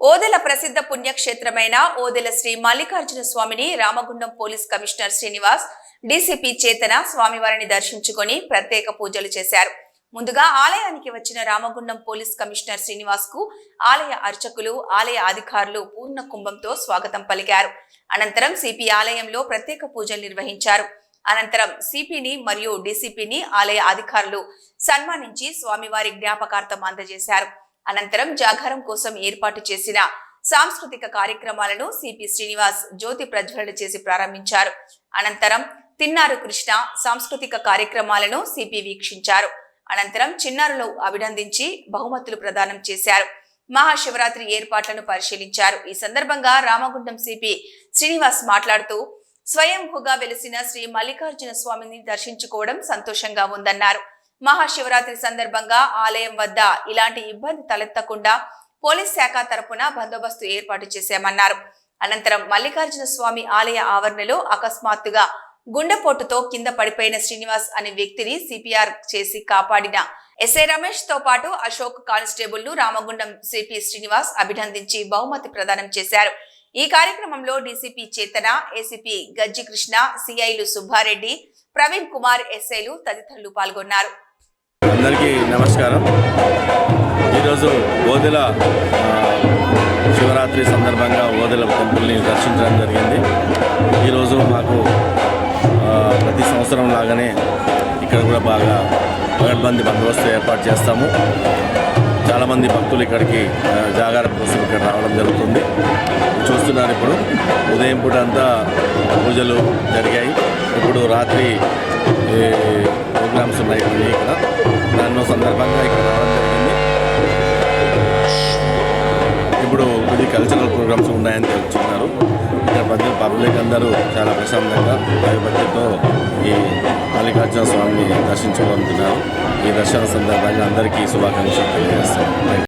ఓదెల ప్రసిద్ధ పుణ్యక్షేత్రమైన ఓదెల శ్రీ మల్లికార్జున స్వామిని Ramagundam police commissioner Srinivas DCP Chetana స్వామివారిని దర్శించుకొని ప్రత్యేక పూజలు చేశారు. ముందుగా ఆలయానికి వచ్చిన రామగుండం పోలీస్ కమిషనర్ శ్రీనివాస్కు ఆలయ అర్చకులు ఆలయ అధికారులు పూర్ణ కుంభంతో స్వాగతం పలికారు. అనంతరం సిపి ఆలయంలో ప్రత్యేక పూజలు నిర్వహించారు. అనంతరం సిపిని మరియు డీసీపీని ఆలయ అధికారులు సన్మానించి స్వామివారి జ్ఞాపకార్థం అందజేశారు. అనంతరం జాగారం కోసం ఏర్పాటు చేసిన సాంస్కృతిక కార్యక్రమాలను సిపి శ్రీనివాస్ జ్యోతి ప్రజ్వలన చేసి ప్రారంభించారు. అనంతరం తిన్నారు కృష్ణ సాంస్కృతిక కార్యక్రమాలను సిపి వీక్షించారు. అనంతరం చిన్నారులు అభినందించి బహుమతులు ప్రదానం చేశారు. మహాశివరాత్రి ఏర్పాట్లను పరిశీలించారు. ఈ సందర్భంగా రామగుండం సిపి శ్రీనివాస్ మాట్లాడుతూ స్వయంభూగా వెలిసిన శ్రీ మల్లికార్జున స్వామిని దర్శించుకోవడం సంతోషంగా ఉందన్నారు. మహాశివరాత్రి సందర్భంగా ఆలయం వద్ద ఇలాంటి ఇబ్బంది తలెత్తకుండా పోలీస్ శాఖ తరపున బందోబస్తు ఏర్పాటు చేశామన్నారు. అనంతరం మల్లికార్జున స్వామి ఆలయ ఆవరణలో అకస్మాత్తుగా గుండెపోటుతో కింద పడిపోయిన శ్రీనివాస్ అనే వ్యక్తిని సిపిఆర్ చేసి కాపాడిన ఎస్ఐ రమేష్తో పాటు అశోక్ కానిస్టేబుల్ను రామగుండం సిపి శ్రీనివాస్ అభినందించి బహుమతి ప్రదానం చేశారు. ఈ కార్యక్రమంలో డీసీపీ చేతన ఏసీపీ గజ్జి కృష్ణ సిఐలు సుబ్బారెడ్డి ప్రవీణ్ కుమార్ ఎస్ఐలు తదితరులు పాల్గొన్నారు. అందరికీ నమస్కారం. ఈరోజు ఓదెల శివరాత్రి సందర్భంగా ఓదెల టెంపుల్ని దర్శించడం జరిగింది. ఈరోజు మాకు ప్రతి సంవత్సరం లాగానే ఇక్కడ కూడా బాగా పగడ్బందీ బందోబస్తు ఏర్పాటు చేస్తాము. చాలామంది భక్తులు ఇక్కడికి ఆ, కోసం ఇక్కడ రావడం జరుగుతుంది. చూస్తున్నారు ఇప్పుడు ఉదయం పూట అంతా పూజలు జరిగాయి. ఇప్పుడు రాత్రి ప్రోగ్రామ్స్ ఉన్నాయి కొన్ని ఇక్కడ. దానిలో సందర్భంగా ఇక్కడ రావడం జరిగింది. ఇప్పుడు ఇది కల్చరల్ ప్రోగ్రామ్స్ ఉన్నాయని తెలుసుకున్నారు ఇక్కడ ప్రజలు పబ్లిక్ అందరూ చాలా ప్రశాంతంగా భయభక్తితో ఈ మల్లికార్జున స్వామిని దర్శించుకుంటున్నారు ఈ దర్శన సందర్భంగా అందరికీ శుభాకాంక్షలు తెలియజేస్తాం